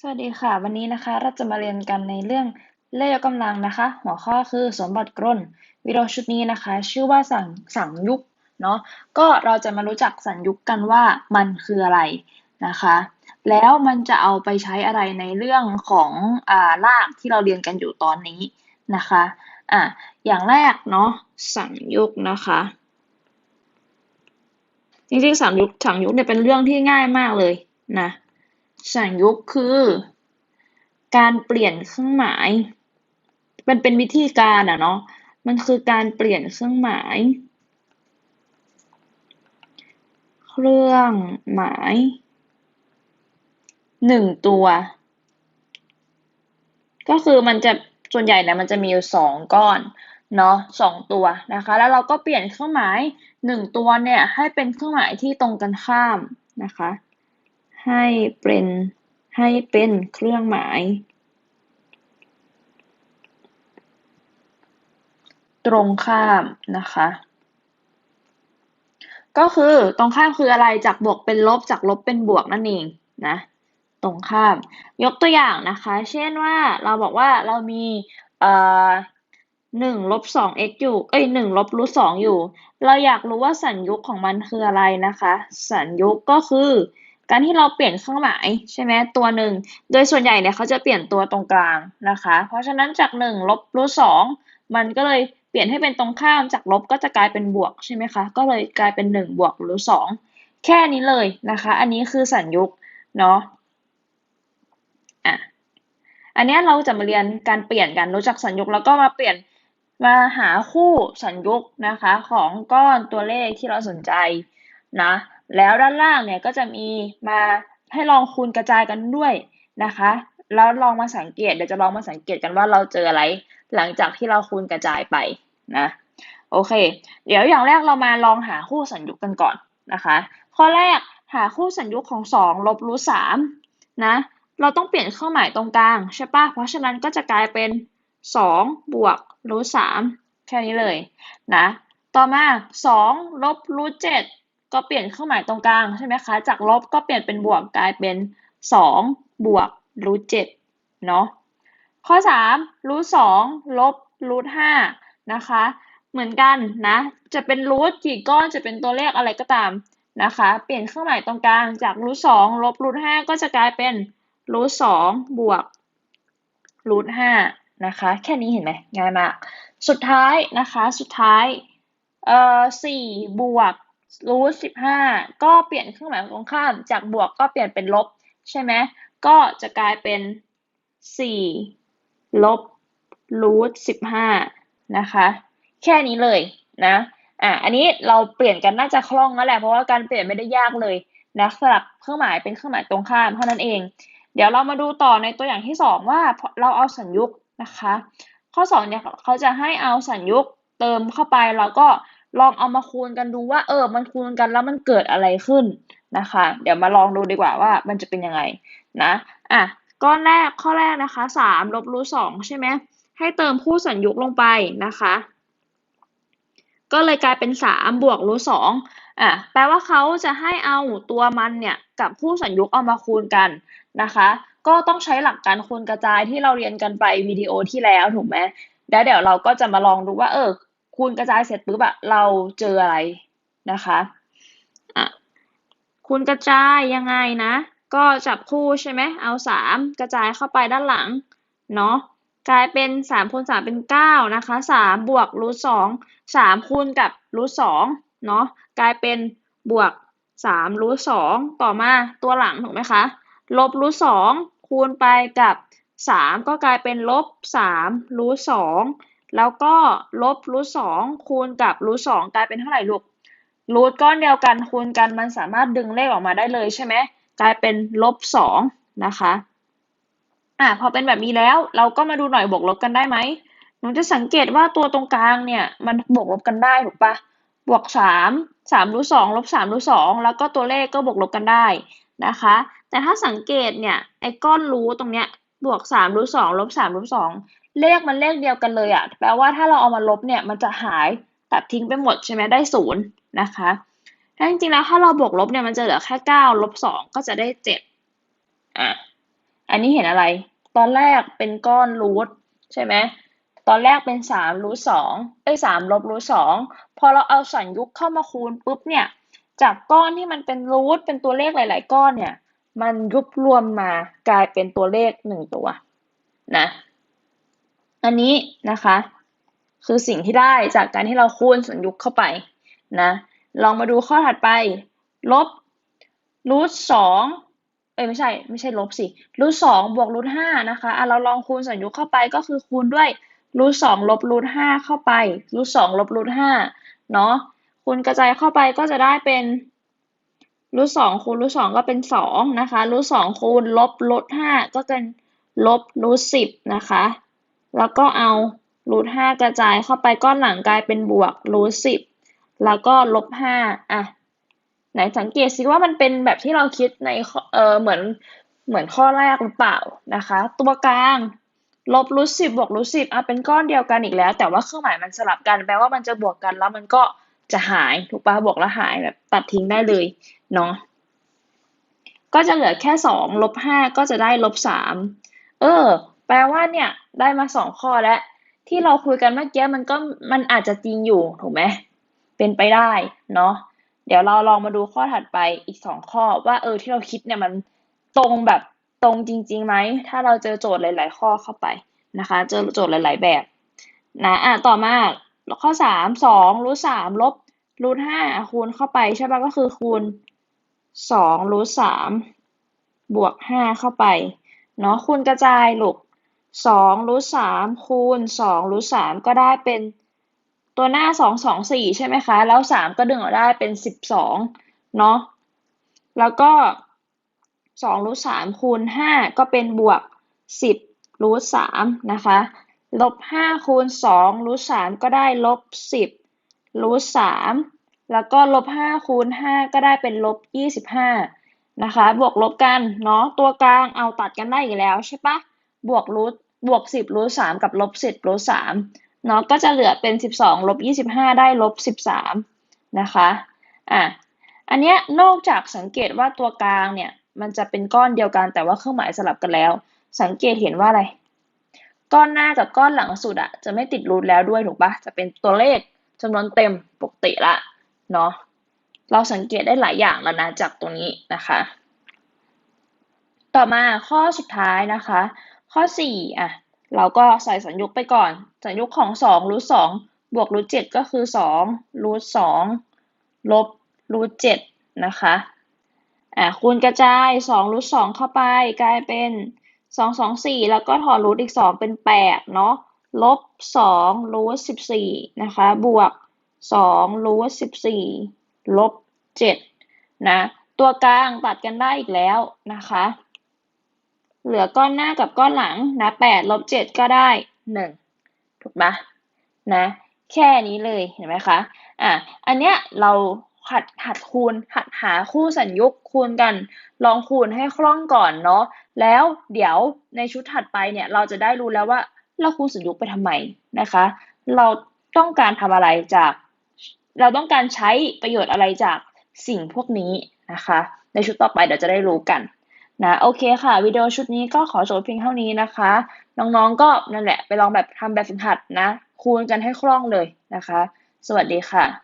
สวัสดีค่ะ วันนี้นะคะเราจะมาเรียนกันในเรื่องเลขยกกำลังนะคะ หัวข้อคือสมบัติกลนวิดีโอชุดนี้นะคะ ชื่อว่าสั่งสั่งยุกเนาะก็เราจะมารู้จักสั่งยุกกันว่ามันคืออะไรนะคะ แล้วมันจะเอาไปใช้อะไรในเรื่องของอ่ารากที่เราเรียนกันอยู่ตอนนี้นะคะอะอย่างแรกเนาะสั่งยุกนะคะจริงๆสั่งยุกสั่งยุกเนี่ยเป็นเรื่องที่ง่ายมากเลยนะ สังยุกคือ การเปลี่ยนเครื่องหมาย มันเป็นวิธีการอะเนาะ มันคือการเปลี่ยนเครื่องหมาย เครื่องหมายหนึ่งตัว ก็คือมันจะส่วนใหญ่เนี่ยมันจะมีอยู่สองก้อนเนาะสองตัวนะคะ แล้วเราก็เปลี่ยนเครื่องหมายหนึ่งตัวเนี่ยให้เป็นเครื่องหมายที่ตรงกันข้ามนะคะ ให้เป็นให้เป็นเครื่องหมาย ตรงข้ามนะคะ ก็คือตรงข้ามคืออะไรจากบวกเป็นลบจากลบเป็นบวกนั่นเองนะตรงข้าม ยกตัวอย่างนะคะ เช่นว่าเราบอกว่าเรามีเอ่อหนึ่งลบสอง x อยู่เอ้ยหนึ่งลบรูทสองอยู่ เราอยากรู้ว่าสัญยุกของมันคืออะไรนะคะ สัญยุกก็คือ การที่เราเปลี่ยนเครื่องหมายใช่ไหมตัวหนึ่งโดยส่วนใหญ่เนี่ยเขาจะเปลี่ยนตัวตรงกลางนะคะ เพราะฉะนั้นจากหนึ่งลบรูทสองมันก็เลยเปลี่ยนให้เป็นตรงข้ามจากลบก็จะกลายเป็นบวกใช่ไหมคะก็เลยกลายเป็นหนึ่งบวกรูทสองแค่นี้เลยนะคะ อันนี้คือสัญยุกเนาะอะอันนี้เราจะมาเรียนการเปลี่ยนกันรู้จักสัญยุกแล้วก็มาเปลี่ยนมาหาคู่สัญยุกนะคะ ของก้อนตัวเลขที่เราสนใจนะ แล้วด้านล่างเนี่ยก็จะมีมาให้ลองคูณกระจายกันด้วยนะคะ แล้วลองมาสังเกตเดี๋ยวจะลองมาสังเกตกันว่าเราเจออะไร หลังจากที่เราคูณกระจายไปนะโอเค เดี๋ยวอย่างแรกเรามาลองหาคู่สัญยุกกันก่อนนะคะ ข้อแรกหาคู่สัญยุกของสองลบรูทสามนะเราต้องเปลี่ยนเครื่องหมายตรงกลางใช่ปะเพราะฉะนั้นก็จะกลายเป็นสองบวกรูทสามแค่นี้เลยนะ ต่อมาสองลบรูทเจ็ด ก็เปลี่ยนเครื่องหมายตรงกลางใช่ไหมคะ จากลบก็เปลี่ยนเป็นบวกกลายเป็นสองบวกรูทเจ็ดเนาะ ข้อสามรูทสองลบรูทห้านะคะ เหมือนกันนะ จะเป็นรูทกี่ก้อนจะเป็นตัวเลขอะไรก็ตามนะคะ เปลี่ยนเครื่องหมายตรงกลางจากรูทสองลบรูทห้าก็จะกลายเป็นรูทสองบวกรูทห้านะคะ แค่นี้เห็นไหมง่ายมาก สุดท้ายนะคะ สุดท้าย เอ่อสี่บวก รูทสิบห้าก็เปลี่ยนเครื่องหมายตรงข้ามจากบวกก็เปลี่ยนเป็นลบใช่ไหมก็จะกลายเป็นสี่ลบรูทสิบห้านะคะ แค่นี้เลยนะอะอันนี้เราเปลี่ยนกันน่าจะคล่องแล้วแหละเพราะว่าการเปลี่ยนไม่ได้ยากเลยนะสลับเครื่องหมายเป็นเครื่องหมายตรงข้ามเท่านั้นเอง เดี๋ยวเรามาดูต่อในตัวอย่างที่สองว่าเราเอาสัญยุกนะคะ ข้อสองเนี่ยเขาจะให้เอาสัญยุกเติมเข้าไปแล้วก็ ลองเอามาคูณกันดูว่า เออ มันคูณกันแล้วมันเกิดอะไรขึ้นนะคะ เดี๋ยวมาลองดูดีกว่าว่ามันจะเป็นยังไงนะอะก้อนแรกข้อแรกนะคะสามลบรูทสองใช่ไหมให้เติมคู่สัญยุกลงไปนะคะ ก็เลยกลายเป็นสามบวกรูทสองอะแปลว่าเขาจะให้เอาตัวมันเนี่ยกับคู่สัญยุกเอามาคูณกันนะคะ ก็ต้องใช้หลักการคูณกระจายที่เราเรียนกันไปวิดีโอที่แล้วถูกไหมแล้วเดี๋ยวเราก็จะมาลองดูว่าเออ คูณกระจายเสร็จปุ๊บอะเราเจออะไรนะคะอะคูณกระจายยังไงนะ ก็จับคู่ใช่ไหมเอาสามกระจายเข้าไปด้านหลังเนาะกลายเป็นสามคูณสามเป็นเก้านะคะสามบวกรูทสองสามคูณกับรูทสองเนาะกลายเป็นบวกสามรูทสองต่อมาตัวหลังถูกไหมคะลบรูทสองคูณไปกับสามก็กลายเป็นลบสามรูทสอง แล้วก็ลบรูทสองคูณกับรูทสองกลายเป็นเท่าไหร่ลูกรูทก้อนเดียวกันคูณกันมันสามารถดึงเลขออกมาได้เลยใช่ไหมกลายเป็นลบสองนะคะอะพอเป็นแบบนี้แล้วเราก็มาดูหน่อยบวกลบกันได้ไหมหนูจะสังเกตว่าตัวตรงกลางเนี่ยมันบวกลบกันได้ถูกปะบวกสามสามรูทสองลบสามรูทสองแล้วก็ตัวเลขก็บวกลบกันได้นะคะ แต่ถ้าสังเกตเนี่ยไอ้ก้อนรูทตรงเนี้ยบวกสามรูทสองลบสามรูทสอง เลขมันเลขเดียวกันเลยอะแปลว่าถ้าเราเอามาลบเนี่ยมันจะหายตัดทิ้งไปหมดใช่ไหมได้ศูนย์นะคะถ้าจริงๆแล้วถ้าเราบวกลบเนี่ยมันจะเหลือแค่เก้าลบสองก็จะได้เจ็ดอะอันนี้เห็นอะไร ตอนแรกเป็นก้อนรูทใช่ไหมตอนแรกเป็นสามรูทสองเอ้ยสามลบรูทสองพอเราเอาสัญยุกเข้ามาคูณปุ๊บเนี่ยจากก้อนที่มันเป็นรูทเป็นตัวเลขหลาย ๆ ก้อนเนี่ย มันยุบรวมมากลายเป็นตัวเลขหนึ่งตัวนะ อันนี้นะคะ คือสิ่งที่ได้จากการที่เราคูณสัญยุกเข้าไปนะลองมาดูข้อถัดไป ลบรูทสองเอ้ยไม่ใช่ไม่ใช่ลบสิรูทสองบวกรูทห้านะคะอะเราลองคูณสัญยุกเข้าไปก็คือคูณด้วยรูทสองลบรูทห้าเข้าไปรูทสองลบรูทห้าเนาะคูณกระจายเข้าไปก็จะได้เป็นรูทสองคูณรูทสองก็เป็นสองนะคะรูทสองคูณลบรูทห้าก็เป็นลบรูทสิบนะคะ แล้วก็เอารูทห้ากระจายเข้าไปก้อนหลังกลายเป็นบวกรูทสิบแล้วก็ลบห้าอะไหนสังเกตสิว่ามันเป็นแบบที่เราคิดในเออเหมือนเหมือนข้อแรกหรือเปล่านะคะ ตัวกลางลบรูทสิบบวกรูทสิบอะเป็นก้อนเดียวกันอีกแล้ว แต่ว่าเครื่องหมายมันสลับกันแปลว่ามันจะบวกกันแล้วมันก็จะหายถูกปะบวกแล้วหายแบบตัดทิ้งได้เลยเนาะก็จะเหลือแค่สองลบห้าก็จะได้ลบสามเออ แปลว่าเนี่ยได้มาสองข้อแล้ว ที่เราคุยกันเมื่อกี้มันก็มันอาจจะจริงอยู่ถูกไหมเป็นไปได้เนาะเดี๋ยวเราลองมาดูข้อถัดไปอีกสองข้อว่าเออที่เราคิดเนี่ยมันตรงแบบตรงจริงๆไหมถ้าเราเจอโจทย์หลาย ๆ ข้อเข้าไปนะคะ เจอโจทย์หลาย ๆ แบบนะอะต่อมาข้อสามสองรูทสามลบรูทห้าคูณเข้าไปใช่ปะก็คือคูณสองรูทสามบวกห้าเข้าไปเนาะคูณกระจายลูก สองรูทสามคูณสองรูทสามก็ได้เป็นตัวหน้าสองสองสี่ใช่ไหมคะ แล้วสามก็ดึงออกได้เป็นสิบสองเนาะแล้วก็สองรูทสามคูณห้าก็เป็นบวกสิบรูทสามนะคะลบห้าคูณสองรูทสามก็ได้ลบสิบรูทสามแล้วก็ลบห้าคูณห้าก็ได้เป็นลบยี่สิบห้านะคะ บวกลบกันเนาะตัวกลางเอาตัดกันได้อีกแล้วใช่ปะ บวกรูทบวกสิบรูทสามกับลบสิบรูทสามเนาะก็จะเหลือเป็นสิบสองลบยี่สิบห้าได้ลบสิบสามนะคะอะอันเนี้ยนอกจากสังเกตว่าตัวกลางเนี่ยมันจะเป็นก้อนเดียวกันแต่ว่าเครื่องหมายสลับกันแล้ว สังเกตเห็นว่าอะไร ก้อนหน้ากับก้อนหลังสุดอะจะไม่ติดรูทแล้วด้วยถูกปะจะเป็นตัวเลขจำนวนเต็มปกติละเนาะเราสังเกตได้หลายอย่างแล้วนะจากตรงนี้นะคะ ต่อมาข้อสุดท้ายนะคะ ข้อสี่อะเราก็ใส่สัญญุกไปก่อน สัญญุกของสองรูทสองบวกรูทเจ็ดก็คือสองรูทสองลบรูทเจ็ดนะคะอ่าคูณกระจายสองรูทสองเข้าไปกลายเป็นสองสองสี่แล้วก็ถอดรูทอีกสองเป็นแปดเนาะลบสองรูทสิบสี่นะคะบวกสองรูทสิบสี่ลบเจ็ดนะตัวกลางตัดกันได้อีกแล้วนะคะ เหลือก้อนหน้ากับก้อนหลังนะแปดลบเจ็ดก็ได้หนึ่งถูกไหมนะ แค่นี้เลยเห็นไหมคะอะอันเนี้ยเราหัดหัดคูณหัดหาคู่สัญญกคูณกัน ลองคูณให้คล่องก่อนเนาะแล้วเดี๋ยวในชุดถัดไปเนี่ยเราจะได้รู้แล้วว่าเราคูณสัญญกไปทำไมนะคะ เราต้องการทำอะไรจาก เราต้องการใช้ประโยชน์อะไรจากสิ่งพวกนี้นะคะ ในชุดต่อไปเดี๋ยวจะได้รู้กัน นะโอเคค่ะ วิดีโอชุดนี้ก็ขอจบเพียงเท่านี้นะคะ น้องๆก็นั่นแหละไปลองแบบทำแบบฝึกหัดนะ คูณกันให้คล่องเลยนะคะ สวัสดีค่ะ